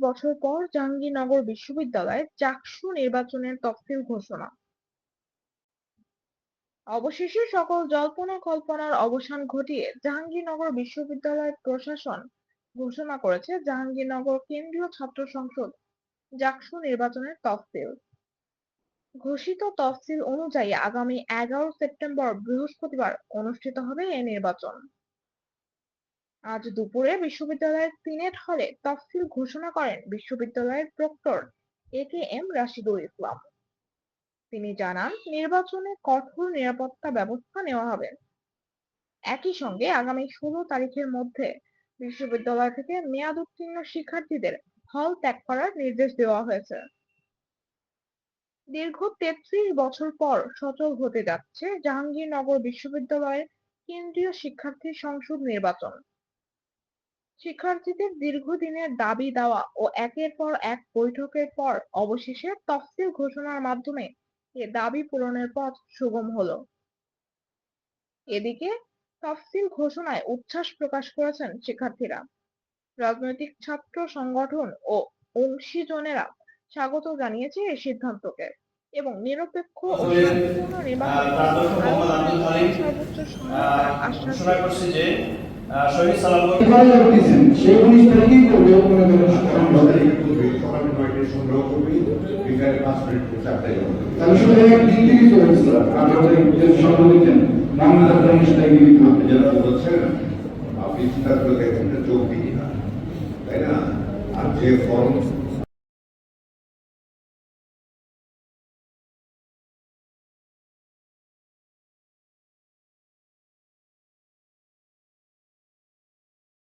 বছর পর জাহাঙ্গীরনগর বিশ্ববিদ্যালয়ে চাকসু নির্বাচনের তফসিল ঘোষণা। অবশেষে সকল জল্পনা কল্পনার অবসান ঘটিয়ে জাহাঙ্গীরনগর বিশ্ববিদ্যালয়ের প্রশাসন ঘোষণা করেছে জাহাঙ্গীরনগর কেন্দ্রীয় ছাত্র সংসদ জাকসু নির্বাচনের তফসিল। ঘোষিত তফসিল অনুযায়ী আগামী এগারো সেপ্টেম্বর বৃহস্পতিবার অনুষ্ঠিত হবে এ নির্বাচন। আজ দুপুরে বিশ্ববিদ্যালয়ের সিনেট হলে তফসিল ঘোষণা করেন বিশ্ববিদ্যালয়ের proctor A K M Rashidul Islam. তিনি জানান, নির্বাচনে কঠোর নিরাপত্তা ব্যবস্থা নেওয়া হবে। একই সঙ্গে আগামী ষোলো তারিখের মধ্যে বিশ্ববিদ্যালয় থেকে মেয়াদ উত্তীর্ণ শিক্ষার্থীদের হল ত্যাগ করার নির্দেশ দেওয়া হয়েছে। দীর্ঘ তেত্রিশ বছর পর সচল হতে যাচ্ছে জাহাঙ্গীরনগর বিশ্ববিদ্যালয়ের কেন্দ্রীয় শিক্ষার্থী সংসদ নির্বাচন। শিক্ষার্থীদের দীর্ঘদিনের দাবি দেওয়া ও একের পর এক বৈঠকের পর অবশেষে তফসিল ঘোষণার মাধ্যমে এ দাবি পূরণের পথ সুগম হলো। এদিকে তফসিল ঘোষণায় উচ্ছ্বাস প্রকাশ করেছেন শিক্ষার্থীরা। রাজনৈতিক ছাত্র সংগঠন ও অংশীজনেরা স্বাগত জানিয়েছে এই সিদ্ধান্তকে এবং নিরপেক্ষ সর্বোচ্চ আশ্বাস শহীদ সালাম সেই উনিশ তারিখেই করবে মনে করেন পনেরো তারিখে করবে সকাল নয়টায় সংগ্রহ করবে বিকালে পাঁচ মিনিট চারটায় তাহলে শুধু এক দিন থেকেই তো হয়েছিল আঠারো যে সংগ্রহ দিতেন উনিশ তারিখে দিতে হবে। যারা বলছেন আপনি চিন্তা করে দেখেন যে দিই না তাই না? আর যে ফর্ম